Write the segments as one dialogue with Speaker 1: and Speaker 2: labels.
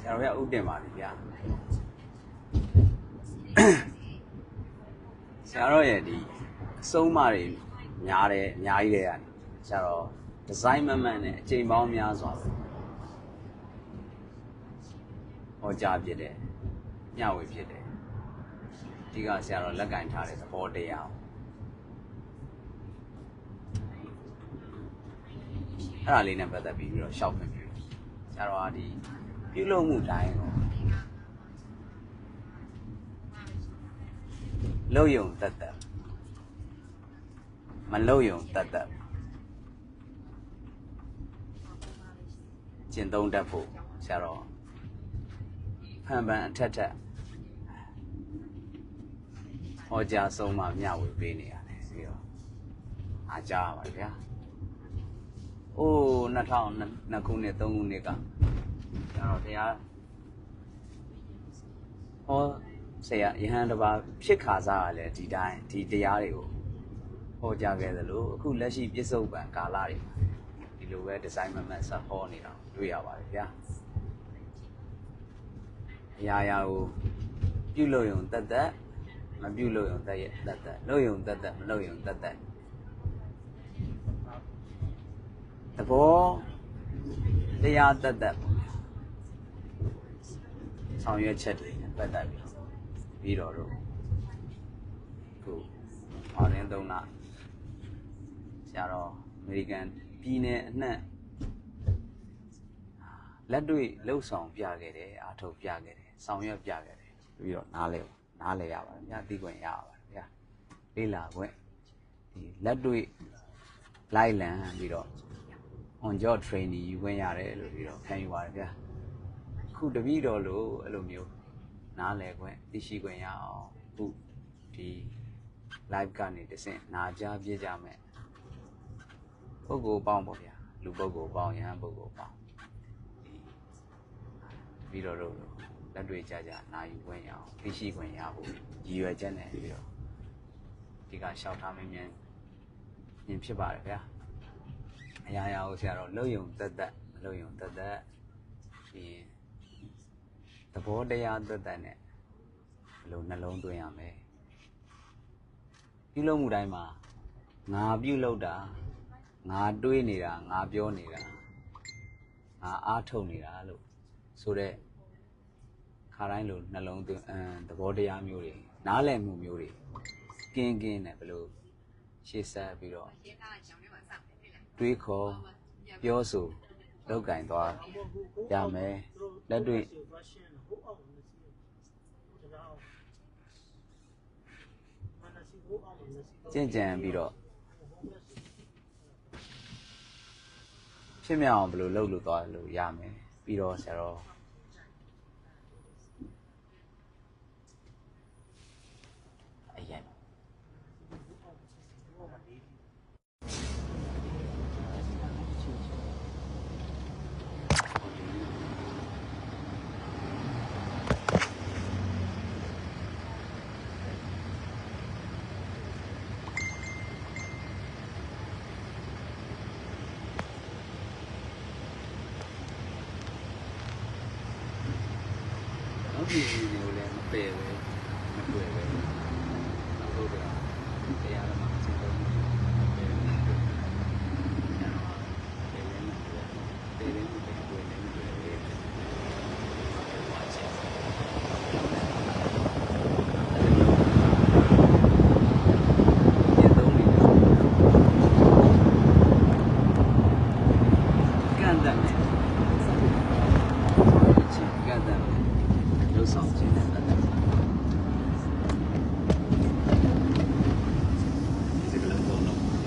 Speaker 1: ဆရာတော်ရဥတင်ပါလိဗျာဆရာတော်ရဲ့ဒီအဆုံးအမတွေများတယ်အများကြီးတဲ့ကနေဆရာတော်ဒီဇိုင်းမမှန်နဲ့အချိန်ပေါင်းများစွာဟောကြားဖြစ်တယ်မျှဝေဖြစ်တယ်ဒီကဆရာတော်လက်ကင်ထားတဲ့သဘောတရားကိုအဲ့ဒါလေးနဲ့ပတ်သက်ပြီးပြီးတော့ရှောက်ခွင့်ပြုတယ်ဆရာတော်ကဒီ ပြုလုပ်မှုတိုင်းကိုလုံယုံတတ်တတ်မလုံယုံတတ်တတ်ကျင့်သုံးတတ်ဖို့ဆရာတော်ဖန်ပန်အထက်ထက်ဟောကြားဆုံးမှမျှဝေပေးနေရတယ်ပြီးတော့အားကြားပါဗျာ။အိုး2002ခုနှစ်3ခုနှစ်က ဆရာတော်တရားဟောဆရာယဟန်တစ်ပါးဖြစ်ခါစားရလဲဒီတိုင်းဒီတရားတွေကိုဟောကြားခဲ့သလိုအခုလက်ရှိပြစ္ဆုတ်ပံကာလတွေမှာဒီလိုပဲဒီဇိုင်းမမတ်ဆက်ဟောနေတာကိုတွေ့ရပါတယ်ဗျာအရာရာကိုပြုလို့ယုံတတ်တတ်မပြုလို့ယုံတတ်ရဲ့တတ်တတ်လို့ယုံတတ်တတ်မလို့ယုံတတ်တတ်သဘောတရားတတ်တတ်ပေါ့ဗျာ ဆောင်ရွက်ချက်တွေနဲ့ပတ်သက်ပြီးပြီးတော့တော့ခုအောင်ရင်းသုံးနာဆရာတော်အမေရိကန်ပြည်နယ်အနှံ့လက်တွေ့လှုပ်ဆောင်ပြခဲ့တယ်အားထုတ်ပြခဲ့တယ်ဆောင်ရွက်ပြခဲ့တယ်ပြီးတော့နားလဲနားလဲရပါတယ်ဗျာသိခွင့်ရပါတယ်ဗျာလေးလာခွင့်ဒီလက်တွေ့လိုက်လံပြီးတော့ on job training ယူခွင့်ရတယ်လို့ပြီးတော့ခံယူပါတယ်ဗျာ ခုတပည့်တော်လို့အဲ့လိုမျိုးနားလဲခွင့်သိရှိခွင့်ရအောင်ခုဒီ live ကနေတဆင့်နာကြားပြကြမယ်ပုဂ္ဂိုလ်ပေါင်းပေါ့ဗျာလူပုဂ္ဂိုလ်ပေါင်းယဟန်ပုဂ္ဂိုလ်ပေါင်းဒီပြီးတော့လို့လက်တွေ့ကြကြနာယူခွင့်ရအောင်သိရှိခွင့်ရဖို့ရည်ရွယ်ချက်နဲ့ပြီးတော့ဒီကရှောက်ထားမင်းမြန်ရင်ဖြစ်ပါတယ်ဗျာအရာရာကိုဆရာတော်လုံယုံတက်တက်မလုံယုံတက်တက်ပြီးရင် သဘောတရားတက်တက်နဲ့ဘယ်လိုနှလုံးသွင်းရမလဲပြုလုပ်မှုတိုင်းမှာငါပြုလုပ်တာငါတွေးနေတာငါပြောနေတာငါအားထုတ်နေတာလို့ဆိုတော့ခါတိုင်းလိုနှလုံးသွင်းအမ်သဘောတရားမျိုးတွေနားလည်မှုမျိုးတွေကင်းကင်းနဲ့ဘယ်လိုရှေ့ဆက်ပြီးတော့တွေးခေါ်ပြောဆိုလောက်ကင်သွားရမယ်လက်တွေ့ ကျင့်ကြံပြီးတော့ဖြစ်မြောက်အောင်ဘယ်လိုလုပ်လို့သွားလို့ရမယ်ပြီးတော့ဆရာတော်အရင် နောက်ပြည်ကိုလည်းမပယ်ပဲမတွေ့ပဲနောက်တော့တရားဓမ္မအစဉ်တော်မပယ်ပဲဆရာတော်ပယ်လည်းမတွေ့ပယ်လည်းမပယ်တွေ့လည်းမတွေ့ပဲဝါချင်ကျင့်သုံးနေတဲ့ကံတမ်းနဲ့ ချင်းကတည်းကလှုပ် ဆောင်ခြင်းနဲ့ပတ်သက်တာဒီကလည်းတော့တော့ည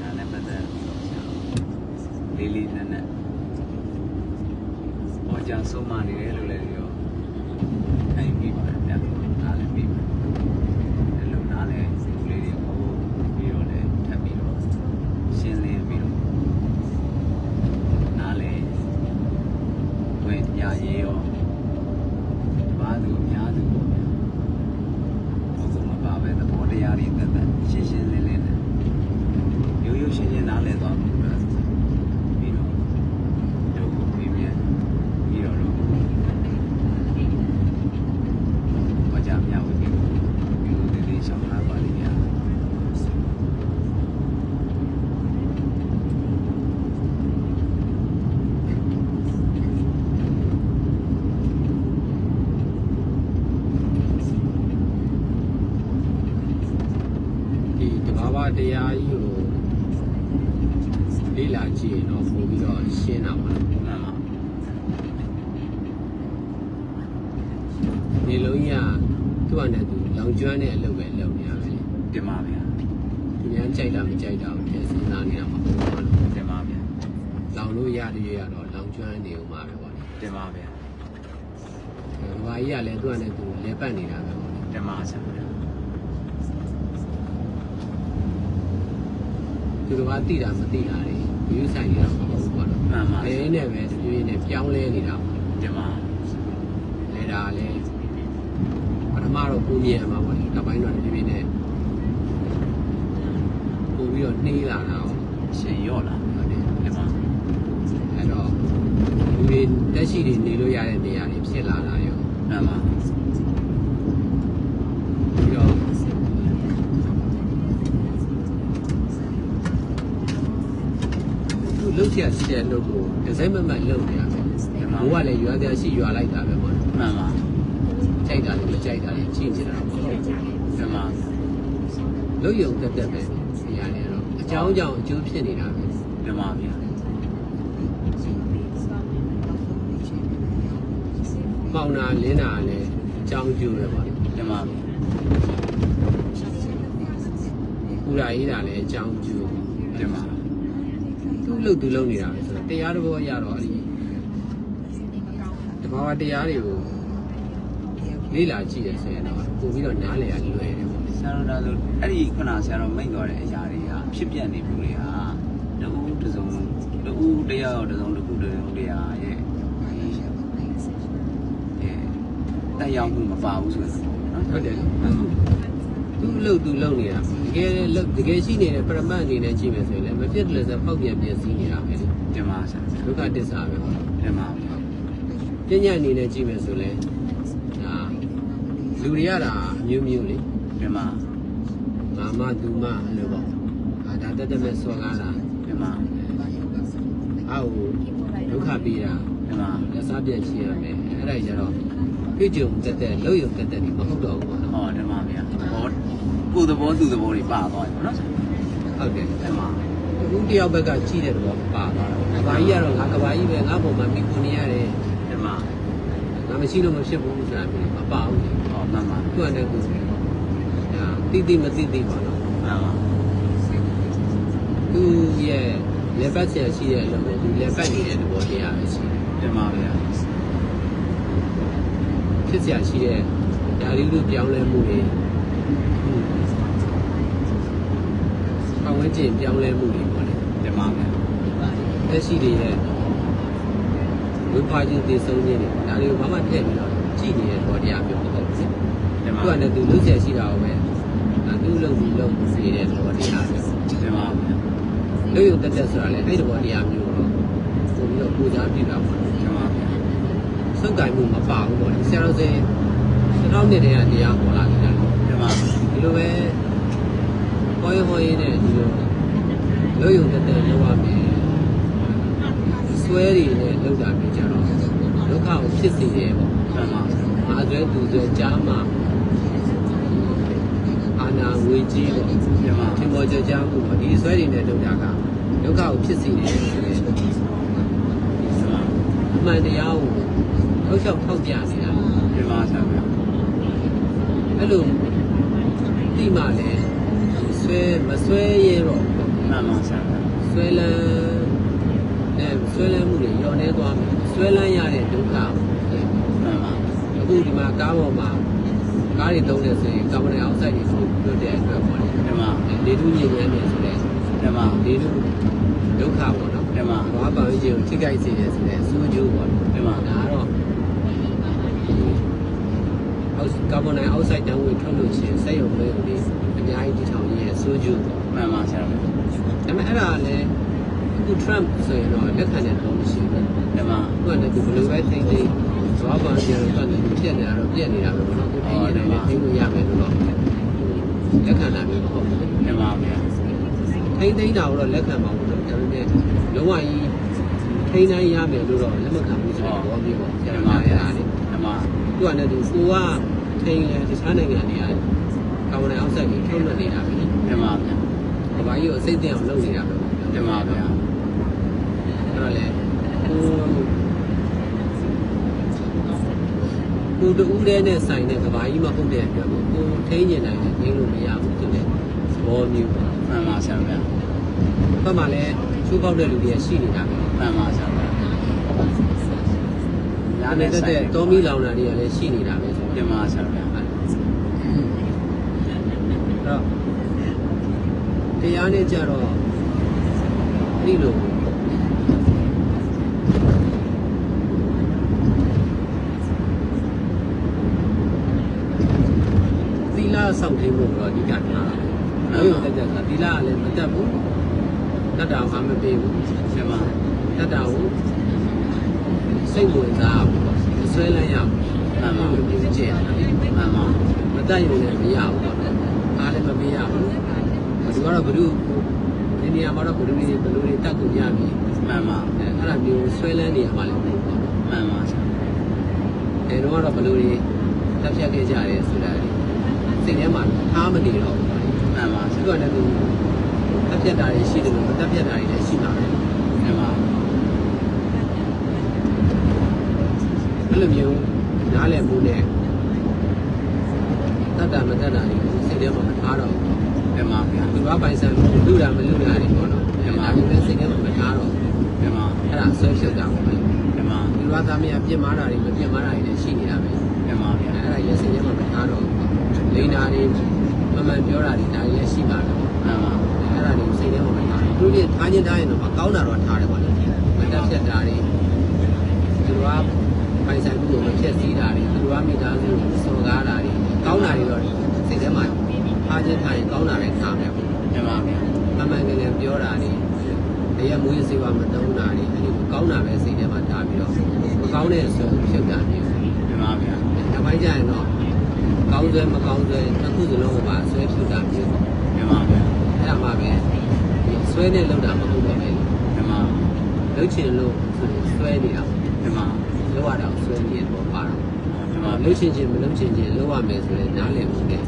Speaker 1: နာနဲ့ပတ်သက်ပြီးတော့ဆရာလေးလေးနက်နက်ဟောကြားဆုံးမနေတယ်လို့လည်းပြောနိုင်ပြီပါတယ်ဗျာနားလည်းပြီပါတယ်အဲ့လိုနားလည်းစိတ်ကလေးတွေကိုပြီးတော့လည်းထပ်ပြီးတော့ရှင်းလင်းပြီးတော့နားလည်း ဝင်ညရေးရောဘာသူအများသူပေါ့ဗျာဘုကုမပါပဲသဘောတရားတွေတက်တက်ရှင်းရှင်းလင်းလင်းနဲ့ရိုးရိုးရှင်းရှင်းနားလည်သွားမှုပဲပြီးတော့တို့ကိုပြင်းပြပြီးတော့တော့
Speaker 2: တရားကြီးကို လေးလာကြည့်ရင်တော့ပို့ပြီးတော့ရှင်းတာပါ
Speaker 1: မှန်ပါ
Speaker 2: နေလုံးကြီးကသူ့အနေနဲ့သူလောင်ကျွမ်းတဲ့အလုပ်ပဲလုပ်နေရတယ်
Speaker 1: တင်ပါဗျာ
Speaker 2: သူများကြိုက်တာမကြိုက်တာကိုပြန်စဉ်းစားနေတာမှာပေါ့နော်
Speaker 1: တင်ပါဗျာ
Speaker 2: လောင်လို့ရတယ်ရတော့လောင်ကျွမ်းနေဦးမှာပဲပေါ့လေ
Speaker 1: တင်ပါဗျာ။
Speaker 2: ဘာကြီးကလည်းသူ့အနေနဲ့သူလဲပတ်နေတာပဲပေါ့လေ
Speaker 1: တင်ပါဆရာဗျာ။
Speaker 2: သူတို့ကတိတာမတိတာတွေ ယူဆိုင်နေတာမဟုတ်ဘူးပေါ့နော်
Speaker 1: မှန်ပါ။
Speaker 2: အဲနဲ့ပဲတပြေးနဲ့ပြောင်းလဲနေတာပေါ့
Speaker 1: တင်ပါ။
Speaker 2: လဲတာလည်းပထမတော့ကိုမြင်ရမှာပေါ့လေ။နောက်ပိုင်းတော့တပြေးနဲ့ပို့ပြီးတော့နှေးလာတာပေါ့
Speaker 1: ရှင်ရော့လာ
Speaker 2: ဟုတ်တယ်
Speaker 1: တင်ပါ။
Speaker 2: အဲ့တော့လူတွေတက်ရှိတွေနေလို့ရတဲ့နေရာတွေဖြစ်လာတာရော
Speaker 1: မှန်ပါ
Speaker 2: ပြီးတော့ သူလှုပ်ရှားရှိတဲ့အလုပ်ကိုဒီဇိုင်းမမတ်လုပ်နေရမယ်
Speaker 1: တင်ပါ
Speaker 2: ဘိုးကလည်းရွာတရားရှိရွာလိုက်တာပဲပေါ့နော်
Speaker 1: မှန်ပါ
Speaker 2: ကြိုက်တာလည်းမကြိုက်တာလည်းကြည့်နေတာပေါ့
Speaker 1: တင်ပါ
Speaker 2: လှုပ်ယုံတက်တက်ပဲနေရာနေတော့အကြောင်းကြောင့်အကျိုးဖြစ်နေတာပဲ
Speaker 1: တင်ပါဗျာ
Speaker 2: မှောင်တာလင်းတာလည်းအကြောင်းအကျိုးပဲပေါ့
Speaker 1: တင်ပါဗျာ
Speaker 2: ပူရာအေးတာလည်းအကြောင်းအကျိုး
Speaker 1: တင်ပါ
Speaker 2: သူ့လုပ်သူလုပ်နေတာပဲဆိုတော့တရားတော်ဘောရတော့အဲ့ဒီတဘာဝတရားတွေကိုလေ့လာကြည့်ရဆိုရင်တော့ပို့ပြီးတော့နားလည်ရလွယ်တယ်ပေါ့
Speaker 1: ဆရာတော်ဒါဆိုအဲ့ဒီခုနဆရာတော်မိတ်တော်တဲ့အရာတွေကဖြစ်ပြနေမှုတွေဟာတူတူစုံတူတရားရောတူစုံတူတူတရားရဲ့အဲတက်ရောက်မှုမပါဘူးဆိုတော့နော်
Speaker 2: ဟုတ်တယ် သူ့လုပ်သူလုပ်နေတာတကယ်လုပ်တကယ်ရှိနေတဲ့ပရမတ်အနေနဲ့ကြည့်မယ်ဆိုရင်လည်းမပြတ်လည်းစပောက်ပြန်ပြန်စီးနေတာပဲလေ
Speaker 1: တင်ပါဆရာ
Speaker 2: ဒုက္ခတစ္ဆာပဲပေါ့
Speaker 1: တင်ပါဗျာ
Speaker 2: ပညာအနေနဲ့ကြည့်မယ်ဆိုလဲဒါလူတွေရတာအမျိုးမျိုးလေ
Speaker 1: တင်ပါ
Speaker 2: ငါမသူမအဲ့လိုပေါ့အာဒါတက်တက်မဲ့စော်ကားတာ
Speaker 1: တင်ပါ
Speaker 2: အောက်ဒုက္ခပေးတာ
Speaker 1: တင်ပါ
Speaker 2: လက်စားပြတ်ချင်းရမယ်အဲ့ဒါကြီးကျတော့ပြည့်ကြုံတက်တက်လှုပ်ရုံတက်တက်ဒီမဟုတ်တော့ဘူးပေါ့နော်
Speaker 1: ဟောတင်ပါဗျာဘော ကိုယ်သဘောသူသဘောတွေပါသွားတယ်နော်
Speaker 2: ဟုတ်တယ်
Speaker 1: တင်ပါ
Speaker 2: အခုတယောက်ဘက်ကကြီးတဲ့တော့ပါသွားတာကဘာကြီးကတော့ငါကဘာကြီးပဲငါပုံမှန်မိကိုနေရတယ်
Speaker 1: တင်ပါ
Speaker 2: ငါမရှိလို့မဖြစ်ဘူးဆိုတာမျိုးမပါဘူးလေ
Speaker 1: ဟောမှန်ပါ
Speaker 2: သူ့အနေနဲ့ကိုဒါတိတိမတိတိပါတော့
Speaker 1: မှန်ပါ
Speaker 2: သူရဲ့လက်ပတ်ဆရာရှိတဲ့အလုပ်ကိုသူလက်ပတ်နေတဲ့သဘောတရားပဲရှိတယ်
Speaker 1: တင်ပါဗျာ
Speaker 2: ဖြစ်ဆရာရှိတဲ့ဓာရီလူပြောင်းလဲမှုတွေပ ဝန်းကျင်ပြောင်းလဲမှုတွေပေါ့လေ
Speaker 1: တင်ပါဗျာ
Speaker 2: လက်ရှိတွေရဲ့ဝိပါချင်းသိဆုံးခြင်းတွေဒါတွေကိုဘာမှထည့်ပြီးတော့ကြည့်နေတဲ့သဘောတရားမျိုးမဟုတ်ဘူး
Speaker 1: တင်ပါ
Speaker 2: သူကလည်းသူလုပ်ဆရာရှိတာကိုပဲအဲသူ့လုပ်ပြီးလုပ်နေတဲ့သဘောတရားပဲ
Speaker 1: တင်ပါဗျာ
Speaker 2: လုပ်ရုံတက်တက်ဆိုတာလည်းအဲ့ဒီသဘောတရားမျိုးတော့ပုံပြီးတော့ပူဇော်ပြတာပေါ့
Speaker 1: တင်ပါဗျာ
Speaker 2: စုပ်ကင်မှုမပါဘူးပေါ့လေဆရာတော်စင်1000နှစ်တည်းကတရားဟောလာနေတာလေ
Speaker 1: တင်ပါ
Speaker 2: ဒီလိုပဲ ဟောရဟောရတဲ့ဒီလိုလုပ်ရုံတက်တက်လုပ်ရမယ်ဆွဲတွေနဲ့လုပ်တာမျိုးကြတော့ဒုက္ခကိုဖြစ်စေတယ်ပေါ့
Speaker 1: တင်ပါ
Speaker 2: ငါဆွဲသူဆွဲကြားမှာအာနာဝေကြီးပေါ့
Speaker 1: တင်ပါ
Speaker 2: သင်္ဘောကြကြမှုပေါ့ဒီဆွဲတွေနဲ့လုပ်တာကဒုက္ခကိုဖြစ်စေတယ်ဆိုရင်အမှန်တရားကိုထောက်ချောက်ထောက်ပြနေတာ
Speaker 1: တင်ပါဆရာဗျာ
Speaker 2: အဲ့လိုတိမှလည်း ဆွဲမဆွဲရဲတော့
Speaker 1: မှန်ပါဆရာဗျာ
Speaker 2: ဆွဲလန်းအဲဆွဲလန်းမှုတွေညှော်နေသွားမယ်ဆွဲလန်းရတဲ့ဒုက္ခကို
Speaker 1: မှန်ပါ
Speaker 2: အခုဒီမှာကားပေါ်မှာကားတွေသုံးတယ်ဆိုရင်ကာဗွန်ဒိုင်အောက်ဆိုက်တွေထုတ်လွတ်တဲ့အတွက်ပေါ့လေ
Speaker 1: တင်ပါ
Speaker 2: လေတူးညစ်ညမ်းနေဆိုတဲ့
Speaker 1: တင်ပါ
Speaker 2: လေတူးဒုက္ခပေါ့နော်
Speaker 1: တင်ပါ
Speaker 2: ဘာပန်ကြီးကိုထိခိုက်စေတယ်ဆိုတဲ့အဆိုးကျိုးပေါ့လေ
Speaker 1: တင်ပါ
Speaker 2: ဒါကတော့အော က်ကာဗွန်ဒိုင်အောက်ဆိုက်တန်းဝင်ထုတ်လို့ချင်းစက်ရုံလေးတွေအများကြီးတည်ထောင်ရတဲ့အဆိုးကျိုးပေါ့
Speaker 1: မှန်ပါဆရာဗျာ
Speaker 2: ဒါပေမဲ့အဲ့ဒါလည်းအခု Trump ဆိုရင်တော့လက်ခံတဲ့တော့မရှိဘူး
Speaker 1: တင်ပါ။
Speaker 2: သူကလည်းဒီဘလိုပဲထိမ့်သိမ်းသွားပါကြတော့သူကပြက်နေတာတော့ပြက်နေတာပဲပေါ့နော်။ကိုထိမ့်နေတယ်ထိမ့်လို့ရမယ်လို့တော့လက်ခံတာမျိုးမဟုတ်ဘူး
Speaker 1: တင်ပါဗျာ။
Speaker 2: ထိမ့်သိမ်းတာကိုတော့လက်ခံပါဘူးလို့ဒါပေမဲ့လုံးဝကြီးထိမ့်တိုင်းရမယ်လို့တော့လက်မခံဘူးဆိုတော့ဘောမျိုးပေါ့။ကျန်ပါရတာလေ
Speaker 1: တင်ပါ။
Speaker 2: သူကလည်းသူကိုက ထိမ့်လဲတခြားနိုင်ငံတွေကကာဗွန်ဒိုင်အောက်ဆိုက်ကိုထုတ်လွှတ်နေတာပဲလေ
Speaker 1: တင်ပါဗျာ။
Speaker 2: ကဘာကြီးကိုအစိတ်သိအောင်လုပ်နေတာပဲ
Speaker 1: တင်ပါဗျာ
Speaker 2: အဲ့တော့လေကိုကိုတူးတဲ့နဲ့ဆိုင်တဲ့ကဘာကြီးမဟုတ်တဲ့အတွက်ကိုကိုထိန်းကျင်နိုင်တယ်ငင်းလို့မရဘူးသူလည်းသဘောမျိုးပေါ့
Speaker 1: မှန်ပါဆရာဗျာ
Speaker 2: ဘက်မှာလည်းချိုးပေါက်တဲ့လူတွေရှိနေတာပဲ
Speaker 1: မှန်ပါဆရာဗျာ
Speaker 2: ဒါနဲ့တက်တဲ့တောမီလောင်တာတွေကလည်းရှိနေတာပဲ ဆို
Speaker 1: တ
Speaker 2: တော့
Speaker 1: င်ပါဆရာဗျာ
Speaker 2: အဲ့တော့တရားနဲ့ကြတော့အဲ့ဒီလိုသီလဆောင်ထိန်ဖို့တော့အဓိကထားတာ။ဘယ်လိုတက်ကြတာသီလကလည်းမတက်ဘူး။တတ်တာမှမပေးဘူး
Speaker 1: တင်ပါ။
Speaker 2: တတ်တာကိုစိတ်ဝင်စားဘူးပေါ့။ဆွဲလန်းရဘူး။အဲ့လို မှန်ပါဘူးဒီကျဲ
Speaker 1: မှန်ပါ
Speaker 2: မတတ်ရုံနဲ့မရဘူးပေါ့နော်အားလည်းမမရဘူးသူကတော့ဘလူဒီနေရာမှာတော့ဘလူတွေဘလူတွေတတ်ကုန်ရပြီ
Speaker 1: မှန်ပါ
Speaker 2: အဲ့ဒါမျိုးဆွဲလန်းနေရပါလိမ့်မယ်
Speaker 1: မှန်ပါ
Speaker 2: အဲတော့ကတော့ဘလူတွေတက်ဖြတ်ခဲ့ကြတယ်ဆိုတာစိတ်ထဲမှာထားမနေတော့ဘူး
Speaker 1: မှန်ပါသူ
Speaker 2: ကလည်းတက်ဖြတ်တာတွေရှိတယ်လို့တက်ဖြတ်တာတွေလည်းရှိပါ
Speaker 1: တယ်မှန်ပါ
Speaker 2: အဲ့လိုမျိုး နားလည်မှုနဲ့တတ်တာမတတ်တာတွေကိုစိတ်ထဲမှာမထားတော့ဘူး
Speaker 1: တင်ပါဗျာ
Speaker 2: သူကပိုင်ဆိုင်လူတာမလူတာတွေပေါ့နော်။ဒါမျိုးလည်းစိတ်ထဲမှာမထားတော့ဘူး
Speaker 1: တင်ပါ။
Speaker 2: အဲ့ဒါဆွဲဖြုတ်တာပေါ့လေ။
Speaker 1: တင်ပါ
Speaker 2: လူကသားမယားပြစ်မာတာတွေမပြစ်မာတာတွေလည်းရှိနေတာပဲ
Speaker 1: တင်ပါဗျာ။
Speaker 2: အဲ့ဒါလည်းစိတ်ထဲမှာမထားတော့ဘူး။လိန်တာတွေမမှန်ပြောတာတွေဒါတွေလည်းရှိပါတော့
Speaker 1: မှန်ပါ။
Speaker 2: အဲ့ဒါတွေစိတ်ထဲမှာမထားဘူး။သူတို့ထားချင်းထားရင်တော့မကောင်းတာတော့ထားတယ်ပေါ့လေ။မတက်ဖြတ်တာတွေသူက ပိုင်ဆိုင်မှုကိုမဖြတ်စည်းတာတွေသူကမိသားစုကိုစော်ကားတာတွေကောင်းတာတွေတော့စိတ်ထဲမှာထားချင်းထားရင်ကောင်းတာတွေထားမယ်ပေါ့။
Speaker 1: တင်ပါဗျာ
Speaker 2: မမှန်ကန်ကန်ပြောတာတွေတရက်မွေးစေဝါမတုံးတာတွေအဲ့ဒီကောင်းတာပဲစိတ်ထဲမှာထားပြီးတော့မကောင်းတဲ့အဆိုဖြုတ်တာမျိုး
Speaker 1: တင်ပါဗျာ
Speaker 2: နောက်ပိုင်းကျရင်တော့ကောင်းစွဲမကောင်းစွဲတစ်ခုစလုံးကိုပါဆွဲဖြုတ်တာမျိုးပေါ့
Speaker 1: တင်ပါဗျာ
Speaker 2: အဲ့ဒါမှပဲဒီဆွဲနဲ့လောက်တာမဟုတ်တော့ပဲ
Speaker 1: တင်ပါ
Speaker 2: လှုပ်ချင်လို့ဆိုရင်ဆွဲနေတာပေါ့
Speaker 1: တင်ပါ
Speaker 2: လောက်ရတာကိုဆွဲနေတော့ပါတော့
Speaker 1: တင်ပါ
Speaker 2: လှုပ်ချင်ချင်မလှုပ်ချင်ချင်လောက်ရမယ်ဆိုရင်နားလည်မှုနဲ့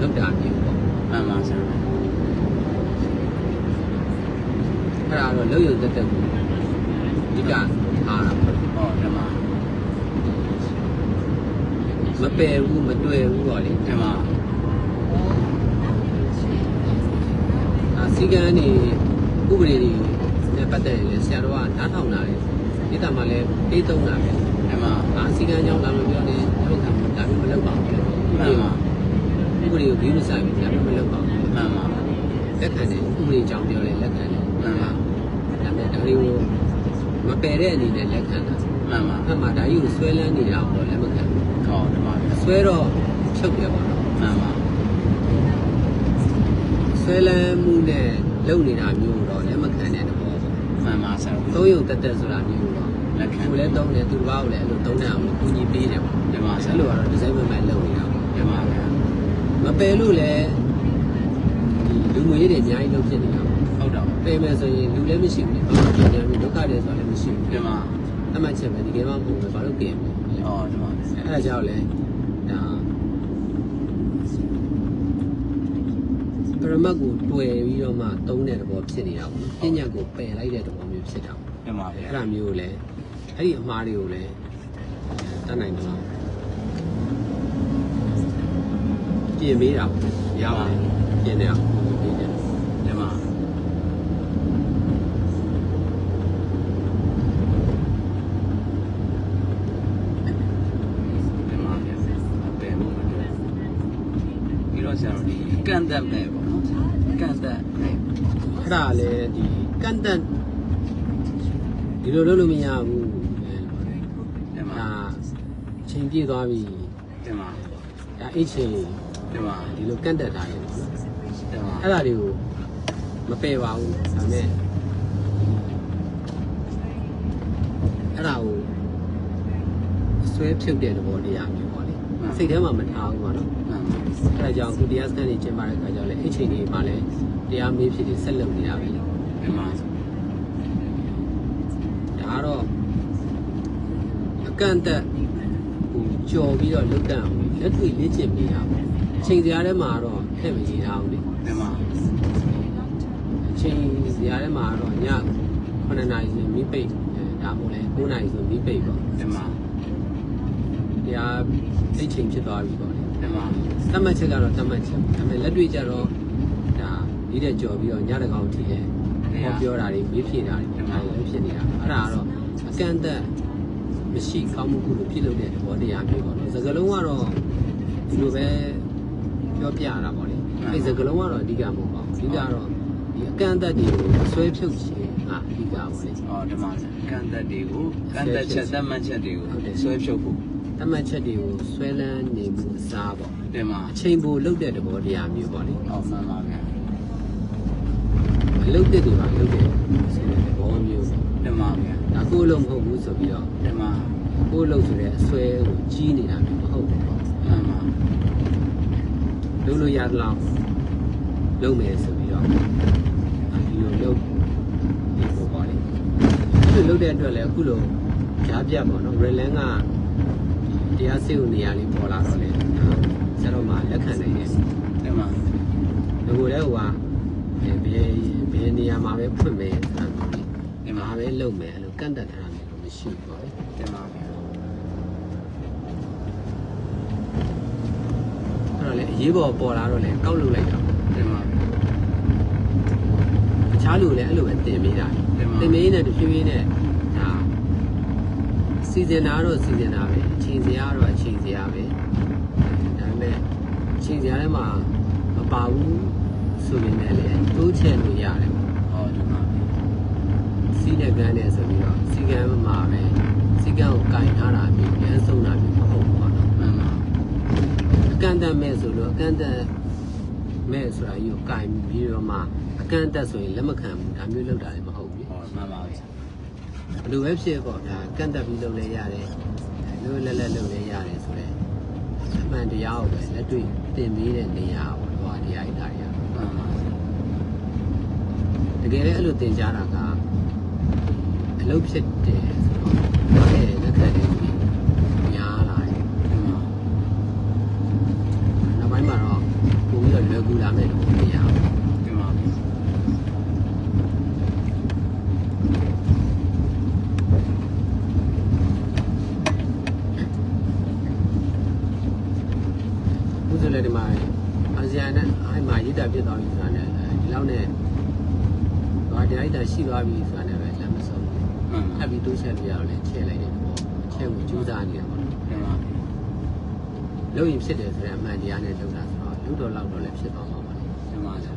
Speaker 2: လောက်တာမျိုးပေါ့
Speaker 1: မှန်ပါဆရာ
Speaker 2: အဲ့ဒါတော့လှုပ်ရုံတက်တက်ကိုအဓိကအားတာပေါ့
Speaker 1: ဟောတင်ပါ
Speaker 2: မပယ်ဘူးမတွေ့ဘူးပေါ့လေ
Speaker 1: တင်ပါ
Speaker 2: အာစီကံနေဥပဒေတွေနဲ့ပတ်သက်ရင်လည်းဆရာတော်ကနားထောင်တာလေ ဒီတမှာလည်းတေးသုံးတာပဲ
Speaker 1: တင်ပါ
Speaker 2: အာစီကံကြောင့်လာမပြောနဲ့တို့ကဒါမျိုးမလုပ်ပါဘူး
Speaker 1: မှန်ပါ
Speaker 2: ဥပဒေကိုပြီးမဆိုင်ဘူးဒါမျိုးမလုပ်ပါဘူး
Speaker 1: မှန်ပါ
Speaker 2: လက်ခံတယ်ဥပဒေကြောင့်ပြောတယ်လက်ခံတယ်
Speaker 1: မှန်ပါ
Speaker 2: ဒါပေမဲ့ဒါတွေကိုမပယ်တဲ့အနေနဲ့လက်ခံတာ
Speaker 1: မှန်ပါ
Speaker 2: အဲ့မှာဒါကြီးကိုဆွဲလန်းနေတာကိုတော့လက်မခံဘူး
Speaker 1: ဟောတင်ပါဗျာ
Speaker 2: ဆွဲတော့ဖြုတ်တယ်ပေါ့နော်
Speaker 1: မှန်ပါ
Speaker 2: ဆွဲလန်းမှုနဲ့လုပ်နေတာမျိုးတော့လက်မခံတဲ့သဘောပေါ့
Speaker 1: မှန်ပါဆရာ
Speaker 2: သုံးရုံတက်တက်ဆိုတာမျိုးတော့
Speaker 1: လက်ခံ
Speaker 2: သူလည်းသုံးတယ်သူတစ်ပါးကိုလည်းအဲ့လိုသုံးတဲ့အောင်လို့ကူညီပေးတယ်ပေါ့
Speaker 1: တင်ပါဆရာ
Speaker 2: အဲ့လိုကတော့ဒီဇိုင်းမမှန်လုပ်နေတာပေါ့
Speaker 1: တင်ပါဗျာ
Speaker 2: မပယ်လို့လည်းဒီလူငွေတွေအများကြီးလုပ်ဖြစ်နေတာပေါ့
Speaker 1: ဟုတ်တော့
Speaker 2: ပယ်မယ်ဆိုရင်လူလည်းမရှိဘူးလေဘာလို့ပြန်ပြန်ဒုက္ခတွေဆိုတာလည်းမရှိဘူး
Speaker 1: တင်ပါ
Speaker 2: အမှတ်ချက်ပဲဒီကမှမဟုတ်ဘူးဘာလို့ပြင်လဲ
Speaker 1: ဟောတင်ပါ
Speaker 2: အဲ့ဒါကြောင့်လေဒါပရမတ်ကိုတွေ့ပြီးတော့မှသုံးတဲ့သဘောဖြစ်နေတာပေါ့ပညာကိုပယ်လိုက်တဲ့သဘောမျိုးဖြစ်တာပေါ့
Speaker 1: တင်ပါဗျာ
Speaker 2: အဲ့ဒါမျိုးကိုလည်း အဲ့ဒီအမှားတွေကိုလည်းတတ်နိုင်တယ်လို့ပြင်ပေးတာပေါ့ရပါတယ်ပြင်နေအောင်ပြင်နေ
Speaker 1: တင်ပါတင်ပါဗျာအပယ်လို့မတွေ့ပြီးတော့ဆရာတို့ဒီကန့်သက်မဲ့ပေါ့နော်ကန့်သက်မဲ့
Speaker 2: အဲ့ဒါလည်းဒီကန့်တတ်ဒီလိုလုပ်လို့မရဘူး
Speaker 1: တင်ပါ
Speaker 2: ဒါ ချိန်ပြည့်သွားပြီ
Speaker 1: တင်ပါ
Speaker 2: ဒါအိတ်ချိန်
Speaker 1: တင်ပါ
Speaker 2: ဒီလိုကန့်တက်ထားတယ်ပေါ့နော်
Speaker 1: တင်ပါ
Speaker 2: အဲ့ဒါတွေကိုမပယ်ပါဘူးဒါပေမဲ့အဲ့ဒါကိုဆွဲဖြုတ်တဲ့သဘောတရားမျိုးပေါ့လေစိတ်ထဲမှာမထားဘူးပေါ့နော်
Speaker 1: မှန်ပါ
Speaker 2: အဲ့ဒါကြောင့်ခုတရားစခန်းတွေကျင်းပတဲ့အခါကျတော့လေအဲ့ချိန်တွေမှာလည်းတရားမေးဖြစ်ပြီးဆက်လုပ်နေတာပဲဒါ
Speaker 1: တင်ပါ
Speaker 2: ကတော့အကန့်အသတ်ဟို ကြော်ပြီးတော့လုတ်တန့်အောင်လက်တွေ့လေ့ကျင့်ပေးတာပေါ့အချိန်စရာထဲမှာတော့ထည့်မကြည့်ထားဘူးလေ
Speaker 1: တင်ပါ
Speaker 2: ချိန်စရာထဲမှာတော့ည9နာရီဆိုမိပိတ်အဲဒါမှမဟုတ်လဲ9နာရီဆိုမိပိတ်ပေါ့
Speaker 1: ဒီမှာ
Speaker 2: တရားအိတ်ချိန်ဖြစ်သွားပြီပေါ့လေ
Speaker 1: ဒီမှာ
Speaker 2: သတ်မှတ်ချက်ကတော့သတ်မှတ်ချက်ဒါပေမဲ့လက်တွေ့ကျတော့ဒါဒီတဲ့ကြော်ပြီးတော့ညတကောင်ထိလဲဟောပြောတာတွေမေးဖြေတာတွေဒါတွေလည်းဖြစ်နေတာအဲ့ဒါကတော့အကန့်အသတ် မရှိကောင်းမှုကုလို့ဖြစ်လို့တဲ့သဘောတရားမျိုးပေါ့နော်စကလုံးကတော့ဒီလိုပဲပြောပြရတာပေါ့လေအဲ့စကလုံးကတော့အဓိကမဟုတ်ပါဘူးအဓိကတော့ဒီအကန့်အသတ်တွေကိုဆွဲဖြုတ်ခြင်းကအဓိကပေါ့လေ
Speaker 1: အော်ဒီမှာကန့်သက်တွေကိုကန့်သက်ချက်သတ်မှတ်ချက်တွေကို
Speaker 2: ဟုတ်တယ်
Speaker 1: ဆွဲဖြုတ်ဖို့
Speaker 2: သတ်မှတ်ချက်တွေကိုဆွဲလန်းနေမှုအစားပေါ့
Speaker 1: ဒီမှာ
Speaker 2: အချိန်ပိုလုတ်တဲ့သဘောတရားမျိုးပေါ့လေ
Speaker 1: အော်မှန်ပါဗျာ
Speaker 2: အလုတ်တဲ့တွေပါလုတ်တဲ့ဆိုတဲ့သဘောမျိုး
Speaker 1: ဒီမှာဗျာ
Speaker 2: ဒါကိုယ်လုံးမဟုတ်ဘူးဆိုပြီးတော့
Speaker 1: ဒီမှာ
Speaker 2: ကိုယ်လုံးဆိုတဲ့အဆွဲကိုကြီးနေတာမျိုးမဟုတ်ဘူးပေါ့
Speaker 1: မှန်ပါ
Speaker 2: လုံးလို့ရသလောက်လုံးမယ်ဆိုပြီးတော့ဒီလိုလုံးဒီပေါ်ပါလေဒီလိုလုံးတဲ့အတွက်လည်းအခုလိုကြားပြတ်ပေါ့နော်ရလန်ကတရားစစ်ကိုနေရာလေးပေါ်လာတော့လေဆရာတော်မှလက်ခံနိုင်တယ်
Speaker 1: ဒီမှာ
Speaker 2: ဒီလိုလဲဟိုကဘယ်ဘယ်နေရာမှာပဲဖွင့်မယ်ဆိုတာမျိုးလေ
Speaker 1: ဒီ
Speaker 2: ဒီ
Speaker 1: မှာ
Speaker 2: မှာ ပဲလုပ်မယ်အဲ့လိုကန့်တက်ထားတာမျိုးမရှိဘူးပေါ့လေ
Speaker 1: ဒီမှာဗျာ
Speaker 2: အဲ့တော့လေအရေးပေါ်ပေါ်လာတော့လေကောက်လုပ်လိုက်တော့
Speaker 1: ဒီမှာ
Speaker 2: တခြားလူလည်းအဲ့လိုပဲတင်ပေးတာ
Speaker 1: ဒီမှာ
Speaker 2: တင်ပေးနေတဲ့တဖြည်းဖြည်းနဲ့ဒါစီစဉ်တာတော့စီစဉ်တာပဲအချိန်စရာတော့အချိန်စရာပဲဒါပေမဲ့အချိန်စရာထဲမှာမပါဘူးဆိုရင်လည်းလေတိုးချဲ့လို့ရတယ်ပေါ့
Speaker 1: အော်ဒီမှာ
Speaker 2: စီးတဲ့ကန်းနဲ့ဆိုပြီးတော့စီကန်းမှာပဲစီကန်းကိုကင်ထားတာမျိုးလမ်းဆုံးတာမျိုးမဟုတ်ဘူးပေါ့နော်
Speaker 1: မှန်ပါ
Speaker 2: အကန့်အသတ်မဲ့ဆိုလို့အကန့်အသတ်မဲ့ဆိုတာကြီးကိုကင်ပြီးတော့မှအကန့်အသတ်ဆိုရင်လက်မခံဘူးဒါမျိုးလုပ်တာလည်းမဟုတ်ဘူး
Speaker 1: ဟောမှန်ပါဗျာ
Speaker 2: ဘယ်လိုပဲဖြစ်ပေါ့ဗျာကန့်တက်ပြီးလုပ်လဲရတယ်လို့လက်လက်လုပ်လဲရတယ်ဆိုတော့အမှန်တရားကိုပဲလက်တွေ့သင်ပေးတဲ့နေရာပေါ့တော့တရားကြီးတာတွေက
Speaker 1: မှန်ပါ
Speaker 2: တကယ်လည်းအဲ့လိုသင်ကြားတာက အလုပ်ဖြစ်တယ်ဆိုတော့အဲ့လက်ခံတဲ့သူများလာတယ်
Speaker 1: ဒီမှာ
Speaker 2: နောက်ပိုင်းမှာတော့ပုံပြီးတော့လွယ်ကူလာမဲ့လို့မရဘူး
Speaker 1: ဒီမှာဗျာ
Speaker 2: ခုဆိုလည်းဒီမှာအာဆီယံနဲ့အဲ့မှာရည်တာပြစ်သွားပြီဆိုတာနဲ့ဒီလောက်နဲ့ဘာတရားရည်တာရှိသွားပြီဆိုတာနဲ့ပဲလက်မဆုံးဘူး
Speaker 1: မှန်
Speaker 2: ထ
Speaker 1: ပါ
Speaker 2: ပ်ပြီးတိုးချက်ပြရအောင်လဲချဲ့လိုက်တဲ့ပေါ့ချဲ့ကိုကြိုးစားနေတာပေါ့
Speaker 1: ဒီမှာ
Speaker 2: လုပ်ရင်ဖြစ်တယ်ဆိုတဲ့အမှန်တရားနဲ့လုပ်တာဆိုတော့လူတော်လောက်တော့လည်းဖြစ်သွားမှာပါလေ
Speaker 1: ဒီမှာဗျာ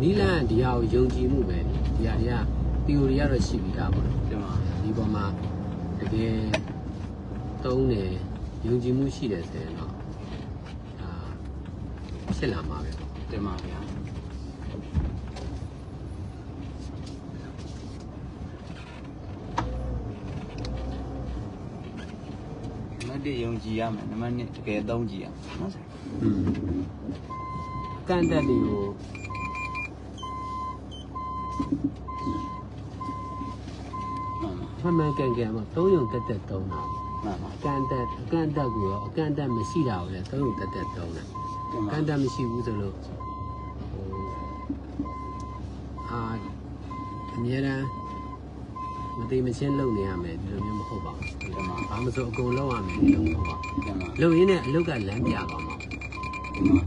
Speaker 2: နီလန်ဒီဟာကိုယုံကြည်မှုပဲလေဒီဟာတွေက theory ကတော့ရှိပြီးသားပေါ့နော်
Speaker 1: ဒီမှာ
Speaker 2: ဒီပေါ်မှာတကယ်သုံးတယ်ယုံကြည်မှုရှိတယ်ဆိုရင်တော့ဒါဖြစ်လာမှာပဲပေါ့
Speaker 1: ဒီမှာဗျာနံပါတ် 1ယုံကြည်ရမယ်နံပါတ်2တကယ်သုံးကြည့်ရမယ်နော်ဆရာ
Speaker 2: อืมကန့်တက်တွေကို
Speaker 1: မှန်ပါ
Speaker 2: ဖမှန်ကန်ကန်မှာသုံးယုံတက်တက်သုံးတာ
Speaker 1: မှန်ပါ
Speaker 2: အကန့်တက်အကန့်တက်ကိုရောအကန့်တက်မရှိတာကိုလည်းသုံးယုံတက်တက်သုံးတယ်
Speaker 1: ဒီမှာ
Speaker 2: ကန့်တက်မရှိဘူးဆိုလို့ဟိုအာအများရန် မသိမချင်းလုပ်နေရမယ်ဒီလိုမျိုးမဟုတ်ပါဘူး
Speaker 1: ဒီမှာ
Speaker 2: ဘာမဆိုအကုန်လုံးရမယ်ဒီလိုမဟုတ်ပါဘူး
Speaker 1: ဒီမှာ
Speaker 2: လုပ်ရင်းနဲ့အလုပ်ကလမ်းပြသွားမှာ
Speaker 1: ဒီမှာ